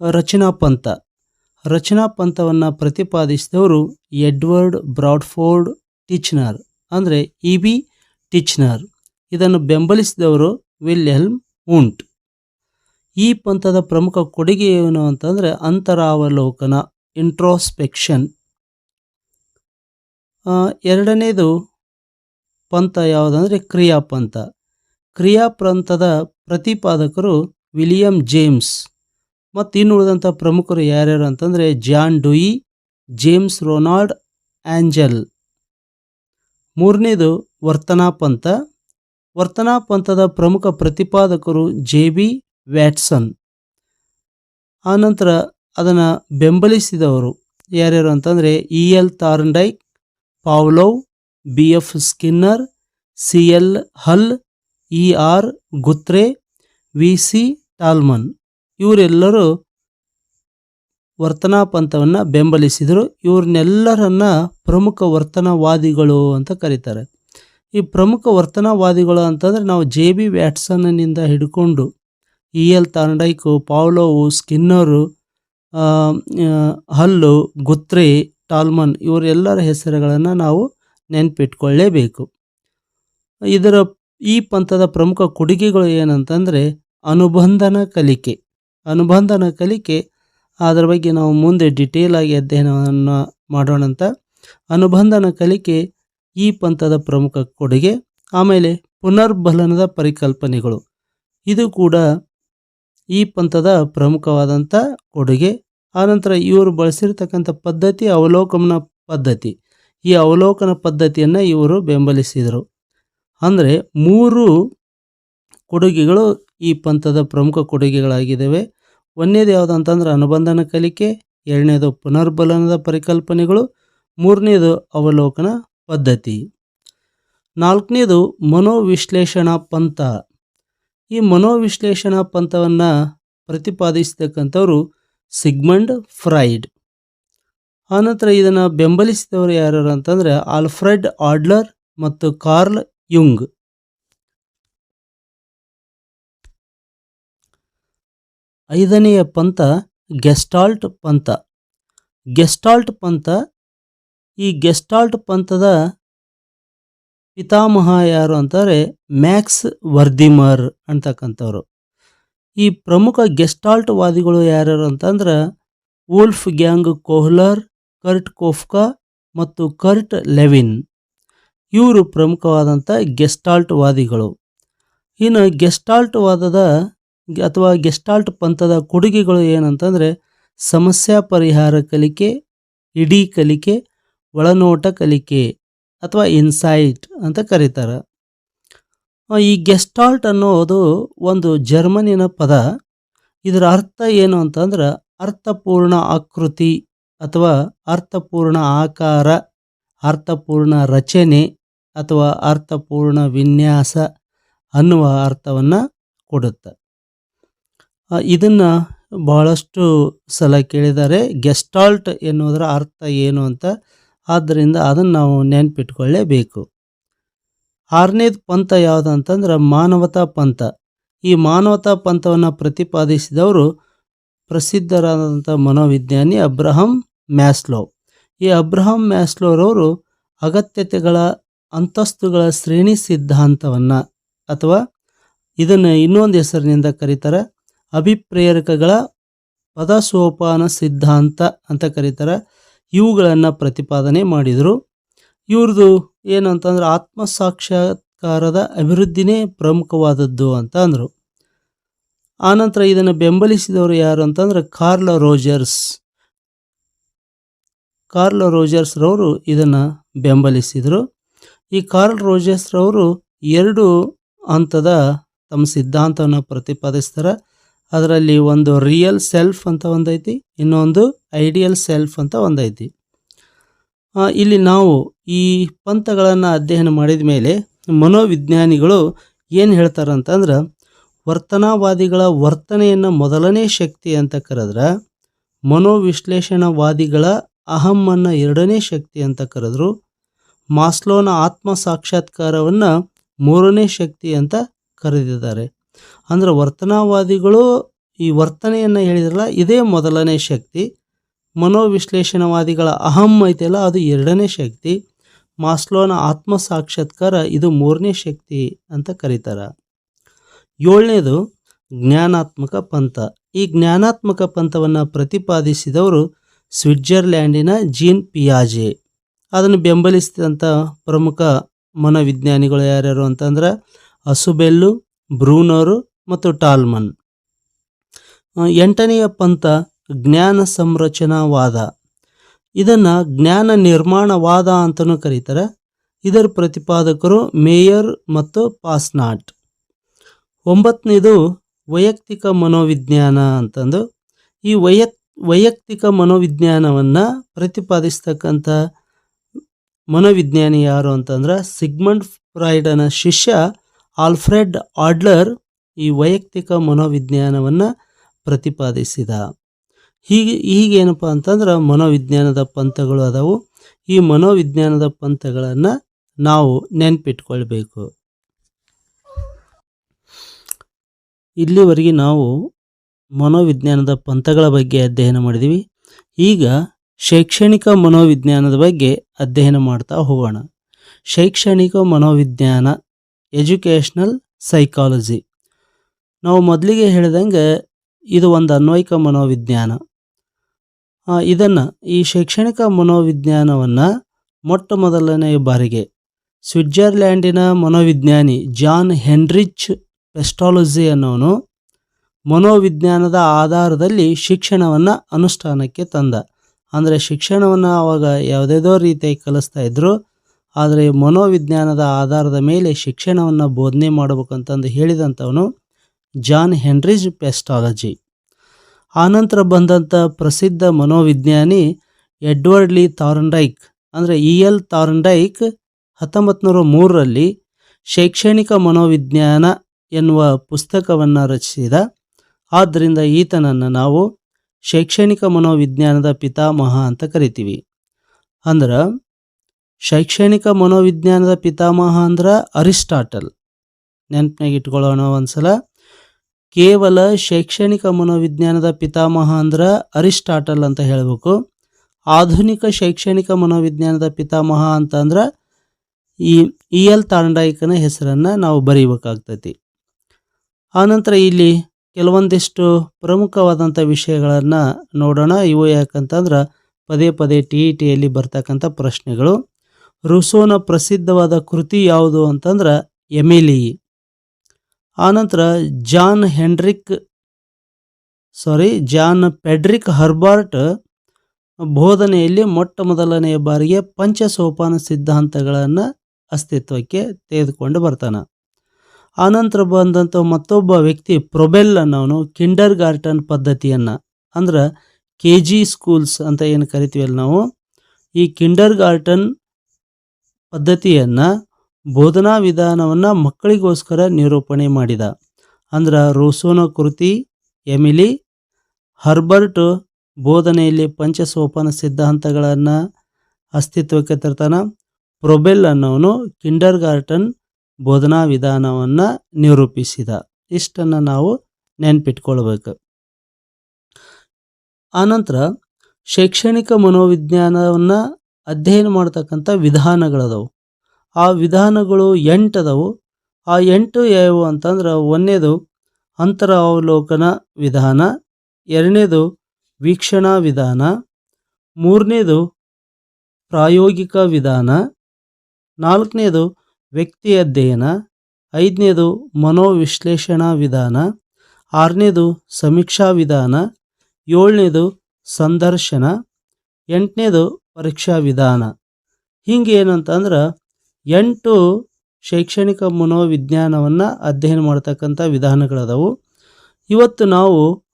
ರಚನಾ ಪಂಥ. ರಚನಾ ಪಂಥವನ್ನು ಪ್ರತಿಪಾದಿಸಿದವರು ಎಡ್ವರ್ಡ್ ಬ್ರಾಡ್ಫೋರ್ಡ್ ಟಿಚ್ನರ್, ಅಂದರೆ ಇ ಬಿ ಟಿಚ್ನರ್. ಇದನ್ನು ಬೆಂಬಲಿಸಿದವರು ವಿಲ್ಯಲ್ಮ್ ಉಂಟ್. ಈ ಪಂಥದ ಪ್ರಮುಖ ಕೊಡುಗೆ ಏನು ಅಂತಂದರೆ ಅಂತರಾವಲೋಕನ ಇಂಟ್ರೋಸ್ಪೆಕ್ಷನ್ ಎರಡನೇದು ಪಂಥ ಯಾವುದಂದರೆ ಕ್ರಿಯಾಪಂಥ. ಕ್ರಿಯಾಪಂಥದ ಪ್ರತಿಪಾದಕರು ವಿಲಿಯಂ ಜೇಮ್ಸ್. ಮತ್ತು ಇನ್ನು ಉಳಿದಂಥ ಪ್ರಮುಖರು ಯಾರ್ಯಾರು ಅಂತಂದರೆ John Dewey, James Rowland Angell ಮೂರನೇದು ವರ್ತನಾ ಪಂಥ ವರ್ತನಾ ಪಂಥದ ಪ್ರಮುಖ ಪ್ರತಿಪಾದಕರು ಜೆ ಬಿ ವ್ಯಾಟ್ಸನ್. ಆನಂತರ ಅದನ್ನು ಬೆಂಬಲಿಸಿದವರು ಯಾರ್ಯಾರು ಅಂತಂದರೆ E L Thorndike Pavlov B F Skinner, C L Hull, E R Guthrie, V C Tolman. ಇವರೆಲ್ಲರೂ ವರ್ತನಾ ಪಂಥವನ್ನು ಬೆಂಬಲಿಸಿದರು. ಇವ್ರನ್ನೆಲ್ಲರನ್ನ ಪ್ರಮುಖ ವರ್ತನವಾದಿಗಳು ಅಂತ ಕರೀತಾರೆ. ಈ ಪ್ರಮುಖ ವರ್ತನವಾದಿಗಳು ಅಂತಂದರೆ ನಾವು ಜೆ ಬಿ ವ್ಯಾಟ್ಸನ್ನಿಂದ ಹಿಡ್ಕೊಂಡು ಇ ಎಲ್ ತಾಂಡೈಕು, ಪಾವ್ಲೋವು, ಸ್ಕಿನ್ನರು ಹಲ್ಲು, ಗುತ್ರಿ, ಟಾಲ್ಮನ್ ಇವರೆಲ್ಲರ ಹೆಸರುಗಳನ್ನು ನಾವು ನೆನಪಿಟ್ಕೊಳ್ಳೇಬೇಕು ಇದರ ಈ ಪಂಥದ ಪ್ರಮುಖ ಕೊಡುಗೆಗಳು ಏನಂತಂದರೆ ಅನುಬಂಧನ ಕಲಿಕೆ. ಅನುಬಂಧನ ಕಲಿಕೆ, ಅದರ ಬಗ್ಗೆ ನಾವು ಮುಂದೆ ಡಿಟೇಲ್ ಆಗಿ ಅಧ್ಯಯನವನ್ನು ಮಾಡೋಣಂತ. ಅನುಬಂಧನ ಕಲಿಕೆ ಈ ಪಂಥದ ಪ್ರಮುಖ ಕೊಡುಗೆ. ಆಮೇಲೆ ಪುನರ್ಬಲನದ ಪರಿಕಲ್ಪನೆಗಳು. ಇದು ಕೂಡ ಈ ಪಂಥದ ಪ್ರಮುಖವಾದಂಥ ಕೊಡುಗೆ. ಆನಂತರ ಇವರು ಬಳಸಿರ್ತಕ್ಕಂಥ ಪದ್ಧತಿ, ಅವಲೋಕನ ಪದ್ಧತಿ. ಈ ಅವಲೋಕನ ಪದ್ಧತಿಯನ್ನು ಇವರು ಬೆಂಬಲಿಸಿದರು. ಅಂದರೆ ಮೂರು ಕೊಡುಗೆಗಳು ಈ ಪಂಥದ ಪ್ರಮುಖ ಕೊಡುಗೆಗಳಾಗಿದ್ದಾವೆ. ಒಂದನೇದು ಯಾವುದು ಅಂತಂದ್ರೆ ಅನುಬಂಧನ ಕಲಿಕೆ, ಎರಡನೇದು ಪುನರ್ಬಲನದ ಪರಿಕಲ್ಪನೆಗಳು, ಮೂರನೇದು ಅವಲೋಕನ ಪದ್ಧತಿ. ನಾಲ್ಕನೇದು ಮನೋವಿಶ್ಲೇಷಣಾ ಪಂಥ. ಈ ಮನೋವಿಶ್ಲೇಷಣಾ ಪಂಥವನ್ನು ಪ್ರತಿಪಾದಿಸ್ತಕ್ಕಂಥವ್ರು ಸಿಗ್ಮಂಡ್ ಫ್ರೈಡ್. ಆನಂತರ ಇದನ್ನು ಬೆಂಬಲಿಸಿದವರು ಯಾರು ಅಂತಂದರೆ ಆಲ್ಫ್ರೆಡ್ ಆಡ್ಲರ್ ಮತ್ತು ಕಾರ್ಲ್ ಯುಂಗ್. ಐದನೆಯ ಪಂಥ ಗೆಸ್ಟಾಲ್ಟ್ ಪಂಥ. ಗೆಸ್ಟಾಲ್ಟ್ ಪಂಥ, ಈ ಗೆಸ್ಟಾಲ್ಟ್ ಪಂಥದ ಪಿತಾಮಹ ಯಾರು ಅಂತಾರೆ? ಮ್ಯಾಕ್ಸ್ ವರ್ದಿಮರ್ ಅಂತಕ್ಕಂಥವ್ರು. ಈ ಪ್ರಮುಖ ಗೆಸ್ಟಾಲ್ಟ್ ವಾದಿಗಳು ಯಾರ್ಯಾರು ಅಂತಂದ್ರೆ, ವೂಲ್ಫ್ ಗ್ಯಾಂಗ್ ಕೋಹ್ಲರ್, ಕರ್ಟ್ ಕೋಫ್ಕಾ ಮತ್ತು ಕರ್ಟ್ ಲೆವಿನ್. ಇವರು ಪ್ರಮುಖವಾದಂಥ ಗೆಸ್ಟಾಲ್ಟ್ ವಾದಿಗಳು ಇನ್ನು ಗೆಸ್ಟಾಲ್ಟ್ ವಾದದ ಅಥವಾ ಗೆಸ್ಟಾಲ್ಟ್ ಪಂಥದ ಕೊಡುಗೆಗಳು ಏನಂತಂದರೆ, ಸಮಸ್ಯಾ ಪರಿಹಾರ ಕಲಿಕೆ, ಇಡೀ ಕಲಿಕೆ, ಒಳನೋಟ ಕಲಿಕೆ. ಅಥವಾ ಇನ್ಸೈಟ್ ಅಂತ ಕರೀತಾರೆ. ಈ ಗೆಸ್ಟಾಲ್ಟ್ ಅನ್ನೋದು ಒಂದು ಜರ್ಮನಿನ ಪದ. ಇದರ ಅರ್ಥ ಏನು ಅಂತಂದ್ರೆ ಅರ್ಥಪೂರ್ಣ ಆಕೃತಿ ಅಥವಾ ಅರ್ಥಪೂರ್ಣ ಆಕಾರ, ಅರ್ಥಪೂರ್ಣ ರಚನೆ ಅಥವಾ ಅರ್ಥಪೂರ್ಣ ವಿನ್ಯಾಸ ಅನ್ನುವ ಅರ್ಥವನ್ನು ಕೊಡುತ್ತೆ. ಇದನ್ನು ಬಹಳಷ್ಟು ಸಲ ಕೇಳಿದ್ದಾರೆ. ಗೆಸ್ಟಾಲ್ಟ್ ಎನ್ನುವುದರ ಅರ್ಥ ಏನು ಅಂತ ಆದ್ದರಿಂದ ಅದನ್ನು ನಾವು ನೆನ್ಪಿಟ್ಕೊಳ್ಳೇಬೇಕು. ಆರನೇದು ಪಂಥ ಯಾವುದು ಅಂತಂದ್ರೆ ಮಾನವತಾ ಪಂಥ. ಈ ಮಾನವತಾ ಪಂಥವನ್ನು ಪ್ರತಿಪಾದಿಸಿದವರು ಪ್ರಸಿದ್ಧರಾದಂಥ ಮನೋವಿಜ್ಞಾನಿ ಅಬ್ರಹಂ ಮ್ಯಾಸ್ಲೋ. ಈ ಅಬ್ರಹಂ ಮ್ಯಾಸ್ಲೋರವರು ಅಗತ್ಯತೆಗಳ ಅಂತಸ್ತುಗಳ ಶ್ರೇಣಿ ಸಿದ್ಧಾಂತವನ್ನು ಅಥವಾ ಇದನ್ನು ಇನ್ನೊಂದು ಹೆಸರಿನಿಂದ ಕರೀತಾರೆ ಅಭಿಪ್ರೇರಕಗಳ ಪದಸೋಪಾನ ಸಿದ್ಧಾಂತ ಅಂತ ಕರೀತಾರೆ. ಇವುಗಳನ್ನು ಪ್ರತಿಪಾದನೆ ಮಾಡಿದರು. ಇವ್ರದ್ದು ಏನು ಅಂತಂದ್ರೆ ಆತ್ಮಸಾಕ್ಷಾತ್ಕಾರದ ಅಭಿವೃದ್ಧಿನೇ ಪ್ರಮುಖವಾದದ್ದು ಅಂತ ಅಂದರು. ಆನಂತರ ಇದನ್ನು ಬೆಂಬಲಿಸಿದವರು ಯಾರು ಅಂತಂದ್ರೆ ಕಾರ್ಲ ರೋಜರ್ಸ್. ಕಾರ್ಲ ರೋಜರ್ಸ್ರವರು ಇದನ್ನು ಬೆಂಬಲಿಸಿದರು. ಈ ಕಾರ್ಲ್ ರೋಜರ್ಸ್ರವರು ಎರಡು ಹಂತದ ತಮ್ಮ ಸಿದ್ಧಾಂತವನ್ನು ಪ್ರತಿಪಾದಿಸ್ತಾರೆ. ಅದರಲ್ಲಿ ಒಂದು ರಿಯಲ್ ಸೆಲ್ಫ್ ಅಂತ ಒಂದೈತಿ, ಇನ್ನೊಂದು ಐಡಿಯಲ್ ಸೆಲ್ಫ್ ಅಂತ ಒಂದೈತಿ. ಇಲ್ಲಿ ನಾವು ಈ ಪಂಥಗಳನ್ನು ಅಧ್ಯಯನ ಮಾಡಿದ ಮೇಲೆ ಮನೋವಿಜ್ಞಾನಿಗಳು ಏನು ಹೇಳ್ತಾರೆ ಅಂತಂದ್ರೆ ವರ್ತನಾವಾದಿಗಳ ವರ್ತನೆಯನ್ನು ಮೊದಲನೇ ಶಕ್ತಿ ಅಂತ ಕರೆದ್ರೆ, ಮನೋವಿಶ್ಲೇಷಣವಾದಿಗಳ ಅಹಮ್ಮನ್ನು ಎರಡನೇ ಶಕ್ತಿ ಅಂತ ಕರೆದ್ರು, ಮಾಸ್ಲೋನ ಆತ್ಮ ಸಾಕ್ಷಾತ್ಕಾರವನ್ನು ಮೂರನೇ ಶಕ್ತಿ ಅಂತ ಕರೆದಿದ್ದಾರೆ. ಅಂದ್ರೆ ವರ್ತನಾವಾದಿಗಳು ಈ ವರ್ತನೆಯನ್ನು ಹೇಳಿದ್ರಲ್ಲ, ಇದೇ ಮೊದಲನೇ ಶಕ್ತಿ. ಮನೋವಿಶ್ಲೇಷಣವಾದಿಗಳ ಅಹಂ ಐತೆಲ್ಲ, ಅದು ಎರಡನೇ ಶಕ್ತಿ. ಮಾಸ್ಲೋನ ಆತ್ಮ ಸಾಕ್ಷಾತ್ಕಾರ ಇದು ಮೂರನೇ ಶಕ್ತಿ ಅಂತ ಕರೀತಾರೆ. ಏಳನೇದು ಜ್ಞಾನಾತ್ಮಕ ಪಂಥ. ಈ ಜ್ಞಾನಾತ್ಮಕ ಪಂಥವನ್ನು ಪ್ರತಿಪಾದಿಸಿದವರು ಸ್ವಿಟ್ಜರ್ಲ್ಯಾಂಡಿನ ಜೀನ್ ಪಿಯಾಜೆ. ಅದನ್ನು ಬೆಂಬಲಿಸಿದಂಥ ಪ್ರಮುಖ ಮನೋವಿಜ್ಞಾನಿಗಳು ಯಾರ್ಯಾರು ಅಂತಂದ್ರೆ ಅಸುಬೆಲ್ಲು ಬ್ರೂನೋರು ಮತ್ತು ಟಾಲ್ಮನ್. ಎಂಟನೆಯ ಪಂಥ ಜ್ಞಾನ ಸಂರಚನಾವಾದ. ಇದನ್ನು ಜ್ಞಾನ ನಿರ್ಮಾಣವಾದ ಅಂತಲೂ ಕರೀತಾರೆ. ಇದರ ಪ್ರತಿಪಾದಕರು ಮೇಯರ್ ಮತ್ತು ಪಾಸ್ನಾಟ್. ಒಂಬತ್ತನೇದು ವೈಯಕ್ತಿಕ ಮನೋವಿಜ್ಞಾನ ಅಂತಂದು. ಈ ವೈಯಕ್, ವೈಯಕ್ತಿಕ ಮನೋವಿಜ್ಞಾನವನ್ನು ಪ್ರತಿಪಾದಿಸ್ತಕ್ಕಂಥ ಮನೋವಿಜ್ಞಾನಿ ಯಾರು ಅಂತಂದ್ರೆ ಸಿಗ್ಮಂಡ್ ಫ್ರಾಯ್ಡನ ಶಿಷ್ಯ ಆಲ್ಫ್ರೆಡ್ ಆಡ್ಲರ್ ಈ ವೈಯಕ್ತಿಕ ಮನೋವಿಜ್ಞಾನವನ್ನು ಪ್ರತಿಪಾದಿಸಿದ. ಹೀಗೆ, ಹೀಗೇನಪ್ಪ ಅಂತಂದ್ರೆ ಮನೋವಿಜ್ಞಾನದ ಪಂಥಗಳು ಅದಾವು. ಈ ಮನೋವಿಜ್ಞಾನದ ಪಂಥಗಳನ್ನು ನಾವು ನೆನ್ಪಿಟ್ಕೊಳ್ಬೇಕು. ಇಲ್ಲಿವರೆಗೆ ನಾವು ಮನೋವಿಜ್ಞಾನದ ಪಂಥಗಳ ಬಗ್ಗೆ ಅಧ್ಯಯನ ಮಾಡಿದ್ದೀವಿ ಈಗ ಶೈಕ್ಷಣಿಕ ಮನೋವಿಜ್ಞಾನದ ಬಗ್ಗೆ ಅಧ್ಯಯನ ಮಾಡ್ತಾ ಹೋಗೋಣ. ಶೈಕ್ಷಣಿಕ ಮನೋವಿಜ್ಞಾನ ಎಜುಕೇಷ್ನಲ್ ಸೈಕಾಲಜಿ. ನಾವು ಮೊದಲಿಗೆ ಹೇಳಿದಂಗೆ ಇದು ಒಂದು ಅನ್ವಯಿಕ ಮನೋವಿಜ್ಞಾನ. ಇದನ್ನು ಈ ಶೈಕ್ಷಣಿಕ ಮನೋವಿಜ್ಞಾನವನ್ನು ಮೊಟ್ಟ ಮೊದಲನೆಯ ಬಾರಿಗೆ ಸ್ವಿಟ್ಜರ್ಲ್ಯಾಂಡಿನ ಮನೋವಿಜ್ಞಾನಿ ಜಾನ್ ಹೆನ್ರಿಚ್ ಪೆಸ್ಟಾಲಜಿ ಅನ್ನೋನು ಮನೋವಿಜ್ಞಾನದ ಆಧಾರದಲ್ಲಿ ಶಿಕ್ಷಣವನ್ನು ಅನುಷ್ಠಾನಕ್ಕೆ ತಂದ. ಅಂದರೆ ಶಿಕ್ಷಣವನ್ನು ಆವಾಗ ಯಾವುದೇದೋ ರೀತಿಯಾಗಿ ಕಲಿಸ್ತಾ ಇದ್ರು. ಆದರೆ ಮನೋವಿಜ್ಞಾನದ ಆಧಾರದ ಮೇಲೆ ಶಿಕ್ಷಣವನ್ನು ಬೋಧನೆ ಮಾಡಬೇಕಂತಂದು ಹೇಳಿದಂಥವನು ಜಾನ್ ಹೆನ್ರಿಜ್ ಪೆಸ್ಟಾಲಜಿ. ಆನಂತರ ಬಂದಂಥ ಪ್ರಸಿದ್ಧ ಮನೋವಿಜ್ಞಾನಿ ಎಡ್ವರ್ಡ್ ಲಿ ಥಾರ್ನ್ಡೈಕ್, ಅಂದರೆ ಇ ಎಲ್ ತಾರಂಡೈಕ್ ಹತ್ತೊಂಬತ್ತು ನೂರ ಮೂರರಲ್ಲಿ ಶೈಕ್ಷಣಿಕ ಮನೋವಿಜ್ಞಾನ ಎನ್ನುವ ಪುಸ್ತಕವನ್ನು ರಚಿಸಿದ. ಆದ್ದರಿಂದ ಈತನನ್ನು ನಾವು ಶೈಕ್ಷಣಿಕ ಮನೋವಿಜ್ಞಾನದ ಪಿತಾಮಹ ಅಂತ ಕರಿತೀವಿ. ಅಂದ್ರೆ ಶೈಕ್ಷಣಿಕ ಮನೋವಿಜ್ಞಾನದ ಪಿತಾಮಹ ಅಂದ್ರೆ ಅರಿಸ್ಟಾಟಲ್. ನೆನಪಿನಾಗ ಇಟ್ಕೊಳ್ಳೋಣ ಒಂದ್ಸಲ. ಕೇವಲ ಶೈಕ್ಷಣಿಕ ಮನೋವಿಜ್ಞಾನದ ಪಿತಾಮಹ ಅಂದ್ರೆ ಅರಿಸ್ಟಾಟಲ್ ಅಂತ ಹೇಳಬೇಕು. ಆಧುನಿಕ ಶೈಕ್ಷಣಿಕ ಮನೋವಿಜ್ಞಾನದ ಪಿತಾಮಹ ಅಂತ ಅಂದ್ರೆ ಈ ಇ ಎಲ್ ತಾಂಡಾಯಿಕನ ಹೆಸರನ್ನು ನಾವು ಬರೀಬೇಕಾಗ್ತೈತಿ. ಆನಂತರ ಇಲ್ಲಿ ಕೆಲವೊಂದಿಷ್ಟು ಪ್ರಮುಖವಾದಂಥ ವಿಷಯಗಳನ್ನು ನೋಡೋಣ. ಇವು ಯಾಕಂತಂದ್ರೆ ಪದೇ ಪದೇ ಟಿ ಇ ಟಿಯಲ್ಲಿ ಬರ್ತಕ್ಕಂಥ ಪ್ರಶ್ನೆಗಳು. ರುಸೋನ ಪ್ರಸಿದ್ಧವಾದ ಕೃತಿ ಯಾವುದು ಅಂತಂದ್ರೆ ಎಮಿಲಿ. ಆನಂತರ John Henrik sorry John Friedrich Herbart ಬೋಧನೆಯಲ್ಲಿ ಮೊಟ್ಟ ಮೊದಲನೆಯ ಬಾರಿಗೆ ಪಂಚಸೋಪಾನ ಸಿದ್ಧಾಂತಗಳನ್ನು ಅಸ್ತಿತ್ವಕ್ಕೆ ತೆಗೆದುಕೊಂಡು ಬರ್ತಾನೆ. ಆನಂತರ ಬಂದಂಥ ಮತ್ತೊಬ್ಬ ವ್ಯಕ್ತಿ ಪ್ರೊಬೆಲ್ ಅನ್ನೋನು ಕಿಂಡರ್ ಗಾರ್ಟನ್ ಪದ್ಧತಿಯನ್ನು, ಅಂದ್ರೆ ಕೆ ಜಿ ಸ್ಕೂಲ್ಸ್ ಅಂತ ಏನು ಕರಿತೀವಲ್ಲ ನಾವು, ಈ ಕಿಂಡರ್ ಗಾರ್ಟನ್ ಪದ್ಧತಿಯನ್ನು ಬೋಧನಾ ವಿಧಾನವನ್ನು ಮಕ್ಕಳಿಗೋಸ್ಕರ ನಿರೂಪಣೆ ಮಾಡಿದ. ಅಂದ್ರೆ ರೋಸೋನ ಕೃತಿ, ಎಮಿಲಿ, ಹರ್ಬರ್ಟ್ ಬೋಧನೆಯಲ್ಲಿ ಪಂಚಸೋಪನ ಸಿದ್ಧಾಂತಗಳನ್ನು ಅಸ್ತಿತ್ವಕ್ಕೆ ತರ್ತಾನ. ಪ್ರೊಬೆಲ್ ಅನ್ನೋನು ಕಿಂಡರ್ ಗಾರ್ಟನ್ ಬೋಧನಾ ವಿಧಾನವನ್ನು ನಿರೂಪಿಸಿದ. ಇಷ್ಟನ್ನು ನಾವು ನೆನ್ಪಿಟ್ಕೊಳ್ಬೇಕು. ಆನಂತರ ಶೈಕ್ಷಣಿಕ ಮನೋವಿಜ್ಞಾನವನ್ನು ಅಧ್ಯಯನ ಮಾಡ್ತಕ್ಕಂಥ ವಿಧಾನಗಳದವು. ಆ ವಿಧಾನಗಳು ಎಂಟು ಎಂಟದವು ಆ ಎಂಟು ಯಾವುವು ಅಂತಂದ್ರೆ ಒಂದನೇದು ಅಂತರ ಅವಲೋಕನ ವಿಧಾನ, ಎರಡನೇದು ವೀಕ್ಷಣಾ ವಿಧಾನ, ಮೂರನೇದು ಪ್ರಾಯೋಗಿಕ ವಿಧಾನ, ನಾಲ್ಕನೇದು ವ್ಯಕ್ತಿ ಅಧ್ಯಯನ, ಐದನೇದು ಮನೋವಿಶ್ಲೇಷಣಾ ವಿಧಾನ, ಆರನೇದು ಸಮೀಕ್ಷಾ ವಿಧಾನ, ಏಳನೇದು ಸಂದರ್ಶನ, ಎಂಟನೇದು ಪರೀಕ್ಷಾ ವಿಧಾನ. ಹಿಂಗೆ ಏನಂತಂದ್ರೆ, ಎಂಟು ಶೈಕ್ಷಣಿಕ ಮನೋವಿಜ್ಞಾನವನ್ನು ಅಧ್ಯಯನ ಮಾಡ್ತಕ್ಕಂಥ ವಿಧಾನಗಳದಾವು. ಇವತ್ತು ನಾವು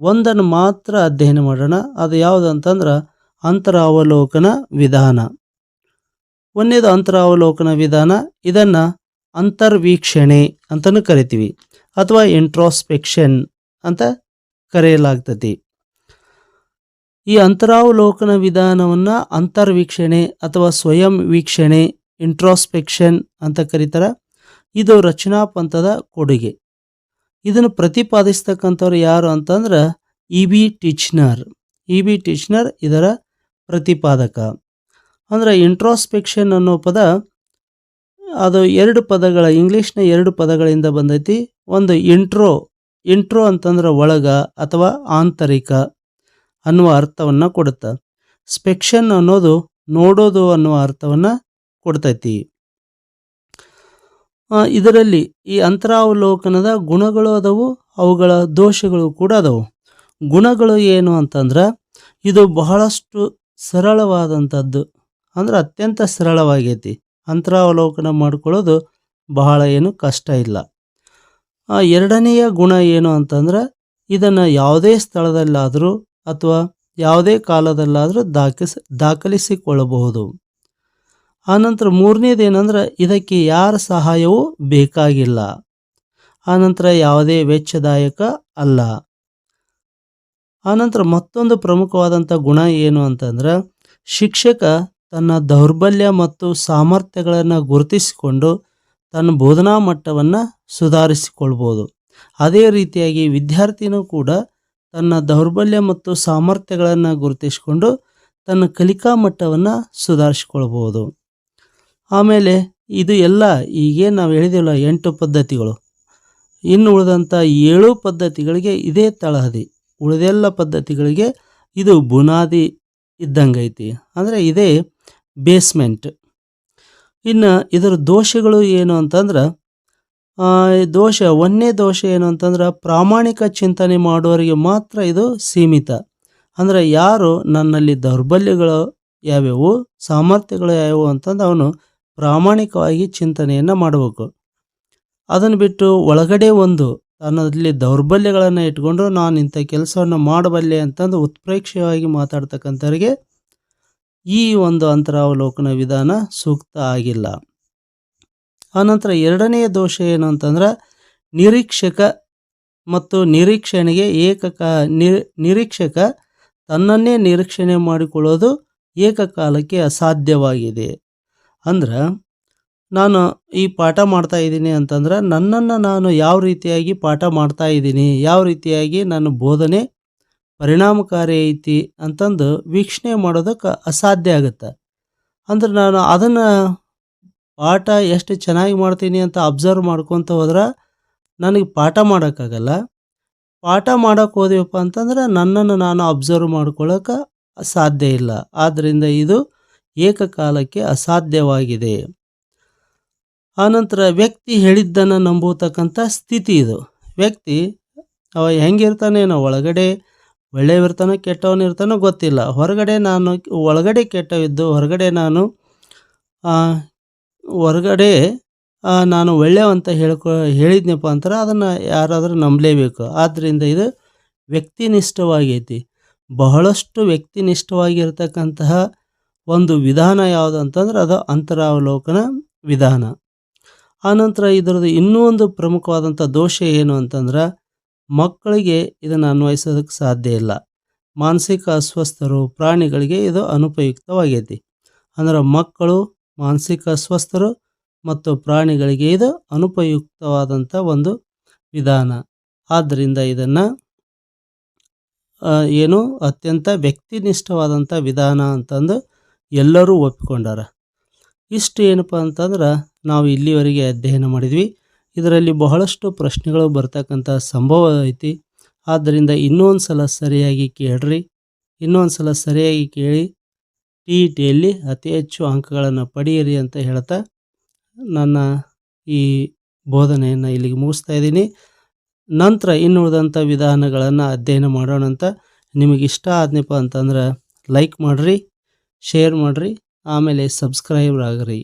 ಒಂದನ್ನು ಮಾತ್ರ ಅಧ್ಯಯನ ಮಾಡೋಣ. ಅದು ಯಾವುದು ಅಂತಂದ್ರೆ ಅಂತರ ಅವಲೋಕನ ವಿಧಾನ. ಒಂದೇದು ಅಂತರಾವಲೋಕನ ವಿಧಾನ, ಇದನ್ನು ಅಂತರ್ವೀಕ್ಷಣೆ ಅಂತಲೂ ಕರಿತೀವಿ. ಅಥವಾ ಇಂಟ್ರೋಸ್ಪೆಕ್ಷನ್ ಅಂತ ಕರೆಯಲಾಗ್ತತಿ. ಈ ಅಂತರಾವಲೋಕನ ವಿಧಾನವನ್ನು ಅಂತರ್ವೀಕ್ಷಣೆ ಅಥವಾ ಸ್ವಯಂ ವೀಕ್ಷಣೆ ಇಂಟ್ರಾಸ್ಪೆಕ್ಷನ್ ಅಂತ ಕರೀತಾರೆ. ಇದು ರಚನಾ ಪಂಥದ ಕೊಡುಗೆ. ಇದನ್ನು ಪ್ರತಿಪಾದಿಸ್ತಕ್ಕಂಥವ್ರು ಯಾರು ಅಂತಂದ್ರೆ E B Titchener. E B Titchener ಇದರ ಪ್ರತಿಪಾದಕ. ಅಂದರೆ ಇಂಟ್ರಾಸ್ಪೆಕ್ಷನ್ ಅನ್ನೋ ಪದ ಅದು ಎರಡು ಪದಗಳ, ಇಂಗ್ಲೀಷ್ನ ಎರಡು ಪದಗಳಿಂದ ಬಂದೈತಿ. ಒಂದು ಇಂಟ್ರೋ ಇಂಟ್ರೋ ಅಂತಂದ್ರೆ ಒಳಗ ಅಥವಾ ಆಂತರಿಕ. ಅನ್ನುವ ಅರ್ಥವನ್ನು ಕೊಡುತ್ತೆ. ಸ್ಪೆಕ್ಷನ್ ಅನ್ನೋದು ನೋಡೋದು ಅನ್ನುವ ಅರ್ಥವನ್ನು ಕೊಡ್ತೈತಿ. ಇದರಲ್ಲಿ ಈ ಅಂತರಾವಲೋಕನದ ಗುಣಗಳು ಅದಾವು, ಅವುಗಳ ದೋಷಗಳು ಕೂಡ ಅದಾವು. ಗುಣಗಳು ಏನು ಅಂತಂದ್ರೆ, ಇದು ಬಹಳಷ್ಟು ಸರಳವಾದಂಥದ್ದು, ಅಂದ್ರೆ ಅತ್ಯಂತ ಸರಳವಾಗೈತಿ. ಅಂತರಾವಲೋಕನ ಮಾಡ್ಕೊಳ್ಳೋದು ಬಹಳ ಏನು ಕಷ್ಟ ಇಲ್ಲ. ಎರಡನೆಯ ಗುಣ ಏನು ಅಂತಂದ್ರೆ, ಇದನ್ನು ಯಾವುದೇ ಸ್ಥಳದಲ್ಲಾದರೂ ಯಾವುದೇ ಕಾಲದಲ್ಲಾದರೂ ದಾಖಲಿಸ, ದಾಖಲಿಸಿಕೊಳ್ಳಬಹುದು. ಆನಂತರ ಮೂರನೇದು ಏನಂದ್ರೆ ಇದಕ್ಕೆ ಯಾರ ಸಹಾಯವೂ ಬೇಕಾಗಿಲ್ಲ. ಆನಂತರ ಯಾವುದೇ ವೆಚ್ಚದಾಯಕ ಅಲ್ಲ. ಆನಂತರ ಮತ್ತೊಂದು ಪ್ರಮುಖವಾದಂಥ ಗುಣ ಏನು ಅಂತಂದ್ರೆ ಶಿಕ್ಷಕ ತನ್ನ ದೌರ್ಬಲ್ಯ ಮತ್ತು ಸಾಮರ್ಥ್ಯಗಳನ್ನು ಗುರುತಿಸಿಕೊಂಡು ತನ್ನ ಬೋಧನಾ ಮಟ್ಟವನ್ನು ಸುಧಾರಿಸಿಕೊಳ್ಬೋದು. ಅದೇ ರೀತಿಯಾಗಿ ವಿದ್ಯಾರ್ಥಿನೂ ಕೂಡ ತನ್ನ ದೌರ್ಬಲ್ಯ ಮತ್ತು ಸಾಮರ್ಥ್ಯಗಳನ್ನು ಗುರುತಿಸಿಕೊಂಡು ತನ್ನ ಕಲಿಕಾ ಮಟ್ಟವನ್ನು ಸುಧಾರಿಸಿಕೊಳ್ಬೋದು ಆಮೇಲೆ ಇದು ಎಲ್ಲ ಈಗೇನು ನಾವು ಹೇಳಿದೆವಲ್ಲ ಎಂಟು ಪದ್ಧತಿಗಳು. ಇನ್ನು ಉಳಿದಂಥ ಏಳು ಪದ್ಧತಿಗಳಿಗೆ ಇದೇ ತಳಹದಿ. ಉಳಿದೆಲ್ಲ ಪದ್ಧತಿಗಳಿಗೆ ಇದು ಬುನಾದಿ ಇದ್ದಂಗೈತಿ. ಅಂದರೆ ಇದೇ ಬೇಸ್ಮೆಂಟ್ ಇನ್ನು ಇದರ ದೋಷಗಳು ಏನು ಅಂತಂದ್ರೆ ದೋಷ ಒಂದೇ ದೋಷ ಏನು ಅಂತಂದ್ರೆ ಪ್ರಾಮಾಣಿಕ ಚಿಂತನೆ ಮಾಡುವವರಿಗೆ ಮಾತ್ರ ಇದು ಸೀಮಿತ. ಅಂದರೆ ಯಾರು ನನ್ನಲ್ಲಿ ದೌರ್ಬಲ್ಯಗಳು ಯಾವ್ಯಾವು, ಸಾಮರ್ಥ್ಯಗಳು ಯಾವ್ಯಾವು ಅಂತಂದು ಅವನು ಪ್ರಾಮಾಣಿಕವಾಗಿ ಚಿಂತನೆಯನ್ನು ಮಾಡಬೇಕು. ಅದನ್ನು ಬಿಟ್ಟು ಒಳಗಡೆ ಒಂದು ತನ್ನಲ್ಲಿ ದೌರ್ಬಲ್ಯಗಳನ್ನು ಇಟ್ಕೊಂಡು ನಾನು ಇಂಥ ಕೆಲಸವನ್ನು ಮಾಡಬಲ್ಲೆ ಅಂತಂದು ಉತ್ಪ್ರೇಕ್ಷೆಯಾಗಿ ಮಾತಾಡ್ತಕ್ಕಂಥವ್ರಿಗೆ ಈ ಒಂದು ಅಂತರಾವಲೋಕನ ವಿಧಾನ ಸೂಕ್ತ ಆಗಿಲ್ಲ. ಆನಂತರ ಎರಡನೆಯ ದೋಷ ಏನು ಅಂತಂದ್ರೆ ನಿರೀಕ್ಷಕ ಮತ್ತು ನಿರೀಕ್ಷಣೆಗೆ ಏಕಕ ನಿರ್ ನಿರೀಕ್ಷಕ ತನ್ನನ್ನೇ ನಿರೀಕ್ಷಣೆ ಮಾಡಿಕೊಳ್ಳೋದು ಏಕಕಾಲಕ್ಕೆ ಅಸಾಧ್ಯವಾಗಿದೆ. ಅಂದ್ರೆ ನಾನು ಈ ಪಾಠ ಮಾಡ್ತಾ ಇದ್ದೀನಿ ಅಂತಂದ್ರೆ ನನ್ನನ್ನು ನಾನು ಯಾವ ರೀತಿಯಾಗಿ ಪಾಠ ಮಾಡ್ತಾ ಇದ್ದೀನಿ, ಯಾವ ರೀತಿಯಾಗಿ ನನ್ನ ಬೋಧನೆ ಪರಿಣಾಮಕಾರಿ ಐತಿ ಅಂತಂದು ವೀಕ್ಷಣೆ ಮಾಡೋದಕ್ಕೆ ಅಸಾಧ್ಯ ಆಗುತ್ತೆ. ಅಂದ್ರೆ ನಾನು ಅದನ್ನು ಪಾಠ ಎಷ್ಟು ಚೆನ್ನಾಗಿ ಮಾಡ್ತೀನಿ ಅಂತ ಅಬ್ಸರ್ವ್ ಮಾಡ್ಕೊತ ಹೋದ್ರೆ ನನಗೆ ಪಾಠ ಮಾಡೋಕ್ಕಾಗಲ್ಲ. ಪಾಠ ಮಾಡೋಕ್ಕೆ ಹೋದೆವಪ್ಪ ಅಂತಂದ್ರೆ ನನ್ನನ್ನು ನಾನು ಅಬ್ಸರ್ವ್ ಮಾಡ್ಕೊಳ್ಳೋಕೆ ಸಾಧ್ಯ ಇಲ್ಲ. ಆದ್ದರಿಂದ ಇದು ಏಕಕಾಲಕ್ಕೆ ಅಸಾಧ್ಯವಾಗಿದೆ. ಆನಂತರ ವ್ಯಕ್ತಿ ಹೇಳಿದ್ದನ್ನು ನಂಬತಕ್ಕಂಥ ಸ್ಥಿತಿ ಇದು. ವ್ಯಕ್ತಿ ಅವ ಹೆಂಗಿರ್ತಾನೇನೋ ಒಳಗಡೆ ಒಳ್ಳೆಯವಿರ್ತಾನೋ ಕೆಟ್ಟವನಿರ್ತಾನೋ ಗೊತ್ತಿಲ್ಲ. ಹೊರಗಡೆ ನಾನು, ಒಳಗಡೆ ಕೆಟ್ಟವಿದ್ದು, ಹೊರಗಡೆ ನಾನು ಹೊರಗಡೆ ನಾನು ಒಳ್ಳೆಯವ ಅಂತ ಹೇಳ್ಕೊ, ಹೇಳಿದ್ನಪ್ಪ ಅಂತಾರೆ ಅದನ್ನು ಯಾರಾದರೂ ನಂಬಲೇಬೇಕು. ಆದ್ದರಿಂದ ಇದು ವ್ಯಕ್ತಿನಿಷ್ಠವಾಗೈತಿ. ಬಹಳಷ್ಟು ವ್ಯಕ್ತಿನಿಷ್ಠವಾಗಿರ್ತಕ್ಕಂತಹ ಒಂದು ವಿಧಾನ ಯಾವುದು ಅಂತಂದ್ರೆ ಅದು ಅಂತರಾವಲೋಕನ ವಿಧಾನ. ಆನಂತರ ಇದರದ್ದು ಇನ್ನೂ ಒಂದು ಪ್ರಮುಖವಾದಂಥ ದೋಷ ಏನು ಅಂತಂದ್ರೆ ಮಕ್ಕಳಿಗೆ ಇದನ್ನು ಅನ್ವಯಿಸೋದಕ್ಕೆ ಸಾಧ್ಯ ಇಲ್ಲ. ಮಾನಸಿಕ ಅಸ್ವಸ್ಥರು, ಪ್ರಾಣಿಗಳಿಗೆ ಇದು ಅನುಪಯುಕ್ತವಾಗೈತಿ. ಅಂದ್ರೆ ಮಕ್ಕಳು ಮಾನಸಿಕ ಅಸ್ವಸ್ಥರು ಮತ್ತು ಪ್ರಾಣಿಗಳಿಗೆ ಇದು ಅನುಪಯುಕ್ತವಾದಂಥ ಒಂದು ವಿಧಾನ. ಆದ್ದರಿಂದ ಇದನ್ನು ಏನು ಅತ್ಯಂತ ವ್ಯಕ್ತಿನಿಷ್ಠವಾದಂಥ ವಿಧಾನ ಅಂತಂದು ಎಲ್ಲರೂ ಒಪ್ಪಿಕೊಂಡಾರ. ಇಷ್ಟು ಏನಪ್ಪ ಅಂತಂದ್ರೆ, ನಾವು ಇಲ್ಲಿವರೆಗೆ ಅಧ್ಯಯನ ಮಾಡಿದ್ವಿ. ಇದರಲ್ಲಿ ಬಹಳಷ್ಟು ಪ್ರಶ್ನೆಗಳು ಬರ್ತಕ್ಕಂಥ ಸಂಭವ ಐತಿ. ಆದ್ದರಿಂದ ಇನ್ನೊಂದು ಸಲ ಸರಿಯಾಗಿ ಕೇಳ್ರಿ. ಇನ್ನೊಂದು ಸಲ ಸರಿಯಾಗಿ ಕೇಳಿ. ಟಿ ಇ ಟಿಯಲ್ಲಿ ಅತಿ ಹೆಚ್ಚು ಅಂಕಗಳನ್ನು ಪಡೆಯಿರಿ ಅಂತ ಹೇಳ್ತಾ ನನ್ನ ಈ ಬೋಧನೆಯನ್ನು ಇಲ್ಲಿಗೆ ಮುಗಿಸ್ತಾ ಇದ್ದೀನಿ. ನಂತರ ಇನ್ನುಳಿದಂಥ ವಿಧಾನಗಳನ್ನು ಅಧ್ಯಯನ ಮಾಡೋಣ ಅಂತ. ನಿಮಗೆ ಇಷ್ಟ ಆದ್ನಪ್ಪ ಅಂತಂದ್ರೆ ಲೈಕ್ ಮಾಡಿರಿ, ಶೇರ್ ಮಾಡಿರಿ, ಆಮೇಲೆ ಸಬ್ಸ್ಕ್ರೈಬ್ ಆಗ್ರಿ.